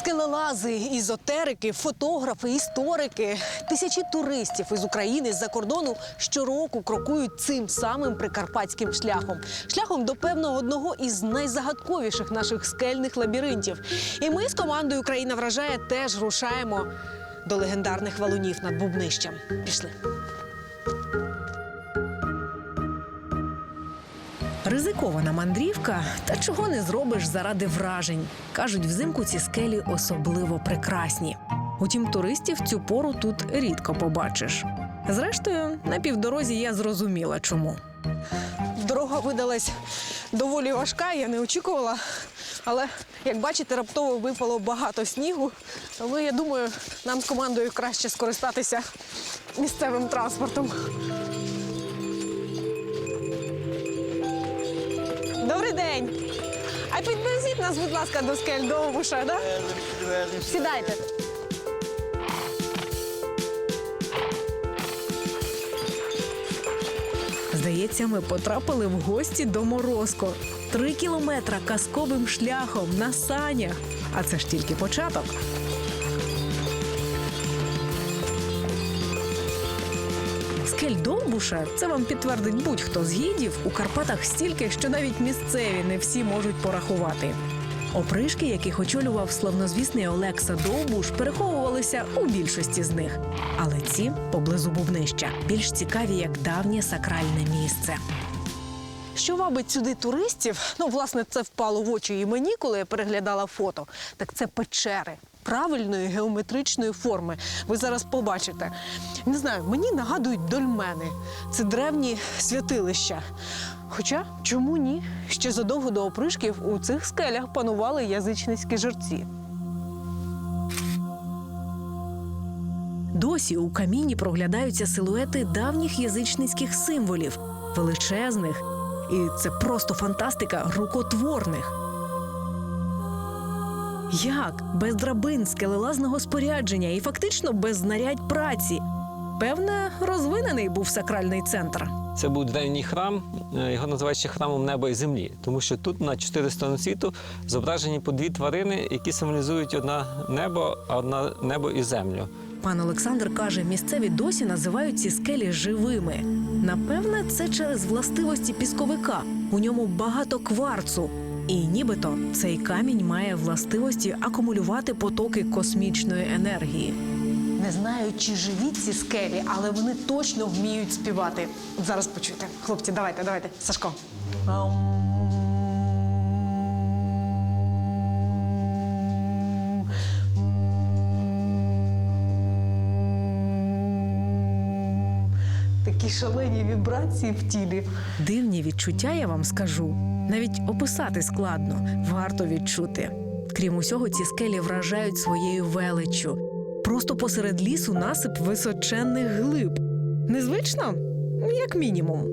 Скелелази, ізотерики, фотографи, історики, тисячі туристів із України з-за кордону щороку крокують цим самим прикарпатським шляхом, шляхом до певного одного із найзагадковіших наших скельних лабіринтів. І ми з командою Україна вражає теж рушаємо до легендарних валунів над Бубнищем. Пішли. Ризикована мандрівка, та чого не зробиш заради вражень. Кажуть, взимку ці скелі особливо прекрасні. Утім, туристів цю пору тут рідко побачиш. Зрештою, на півдорозі я зрозуміла, чому. Дорога видалась доволі важка, я не очікувала. Але, як бачите, раптово випало багато снігу. Тому я думаю, нам з командою краще скористатися місцевим транспортом. Добрий день. А підвезіть нас, будь ласка, до скель до Овуша, да? Сідайте. Здається, ми потрапили в гості до Морозко. Три кілометра казковим шляхом на санях. А це ж тільки початок. Скель Довбуша це вам підтвердить будь-хто з гідів у Карпатах стільки, що навіть місцеві не всі можуть порахувати. Опришки, яких очолював славнозвісний Олекса Довбуш, переховувалися у більшості з них. Але ці поблизу Бубнища більш цікаві як давнє сакральне місце. Що вабить сюди туристів? Ну, власне, це впало в очі і мені, коли я переглядала фото. Так це печери правильної геометричної форми. Ви зараз побачите. Не знаю, мені нагадують дольмени. Це древні святилища. Хоча чому ні? Ще задовго до опришків у цих скелях панували язичницькі жерці. Досі у каміні проглядаються силуети давніх язичницьких символів, величезних, і це просто фантастика рукотворних. Як без драбин, скелелазного спорядження і фактично без знарядь праці? Певне, розвинений був сакральний центр. Це був древній храм, е, його називають ще храмом неба і землі, тому що тут на чотири сторони світу зображені по дві тварини, які символізують одна небо, а одна небо і землю. Пан Олександр каже, місцеві досі називають ці скелі живими. Напевне, це через властивості пісковика. У ньому багато кварцу. І нібито цей камінь має властивості акумулювати потоки космічної енергії. Не знаю, чи живі ці скелі, але вони точно вміють співати. Зараз почуйте. Хлопці, давайте, давайте. Сашко. Такі шалені вібрації в тілі. Дивні відчуття, я вам скажу. Навіть описати складно, варто відчути. Крім усього, ці скелі вражають своєю величчю. Просто посеред лісу насип височенних глиб. Незвично, як мінімум.